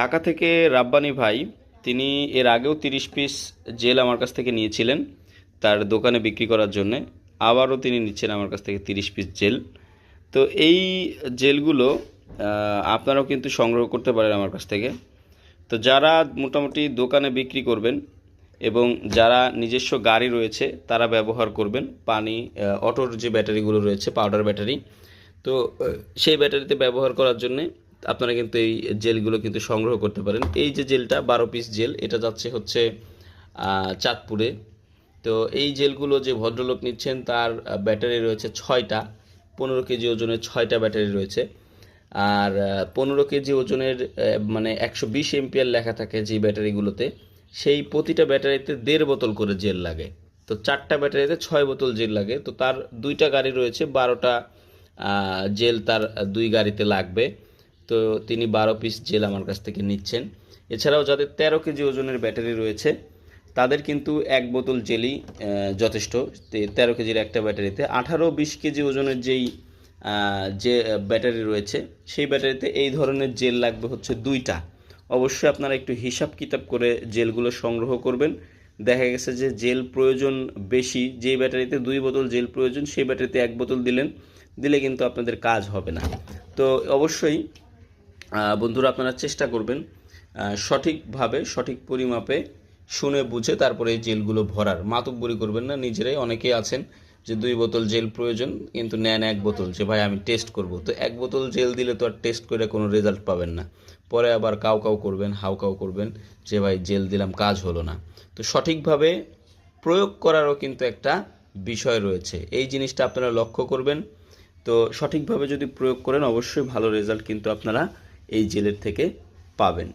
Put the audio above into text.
ঢাকা থেকে রাব্বানি ভাই, তিনি এর আগেও তিরিশ পিস জেল আমার কাছ থেকে নিয়েছিলেন তার দোকানে বিক্রি করার জন্যে। আবারও তিনি নিচ্ছেন আমার কাছ থেকে তিরিশ পিস জেল। তো এই জেলগুলো আপনারাও কিন্তু সংগ্রহ করতে পারেন আমার কাছ থেকে। তো যারা মোটামুটি দোকানে বিক্রি করবেন এবং যারা নিজস্ব গাড়ি রয়েছে, তারা ব্যবহার করবেন পানি অটোর যে ব্যাটারিগুলো রয়েছে, পাউডার ব্যাটারি। তো সেই ব্যাটারিতে ব্যবহার করার জন্য আপনারা কিন্তু এই জেলগুলো কিন্তু সংগ্রহ করতে পারেন। এই যে জেলটা, বারো পিস জেল, এটা যাচ্ছে হচ্ছে চাঁদপুরে। তো এই জেলগুলো যে ভদ্রলোক নিচ্ছেন, তার ব্যাটারি রয়েছে ছয়টা। পনেরো কেজি ওজনের ছয়টা ব্যাটারি রয়েছে। আর পনেরো কেজি ওজনের মানে একশো বিশ এমপিয়ার লেখা থাকে যে ব্যাটারিগুলোতে। সেই প্রতিটা ব্যাটারিতে দেড় বোতল করে জেল লাগে। তো চারটা ব্যাটারিতে ছয় বোতল জেল লাগে। তো তার দুইটা গাড়ি রয়েছে, বারোটা জেল তার দুই গাড়িতে লাগবে। তো তিনি বারো পিস জেল আমার কাছ থেকে নিচ্ছেন। এছাড়াও যাদের তেরো কেজি ওজনের ব্যাটারি রয়েছে, তাদের কিন্তু এক বোতল জেলি যথেষ্ট। তেরো কেজির একটা ব্যাটারিতে আঠারো বিশ কেজি ওজনের যেই যে ব্যাটারি রয়েছে, সেই ব্যাটারিতে এই ধরনের জেল লাগবে হচ্ছে দুইটা। অবশ্যই আপনারা একটু হিসাব কিতাব করে জেলগুলো সংগ্রহ করবেন। দেখা গেছে যে জেল প্রয়োজন বেশি, যেই ব্যাটারিতে দুই বোতল জেল প্রয়োজন, সেই ব্যাটারিতে এক বোতল দিলেন, দিলে কিন্তু আপনাদের কাজ হবে না। তো অবশ্যই বন্ধুরা আপনারা চেষ্টা করবেন সঠিকভাবে, সঠিক পরিমাপে শুনে বুঝে তারপরে এই জেলগুলো ভরার। মাতব্বরি করবেন না, নিজেরাই অনেকেই আছেন যে দুই বোতল জেল প্রয়োজন, কিন্তু নেন এক বোতল যে, ভাই, আমি টেস্ট করব। তো এক বোতল জেল দিলে তো আর টেস্ট করে কোনো রেজাল্ট পাবেন না। পরে আবার কাউ কাউ করবেন, হাউ কাউ করবেন যে, ভাই, জেল দিলাম, কাজ হলো না। তো সঠিকভাবে প্রয়োগ করারও কিন্তু একটা বিষয় রয়েছে। এই জিনিসটা আপনারা লক্ষ্য করবেন। তো সঠিকভাবে যদি প্রয়োগ করেন, অবশ্যই ভালো রেজাল্ট কিন্তু আপনারা এই জেলের থেকে পাবেন।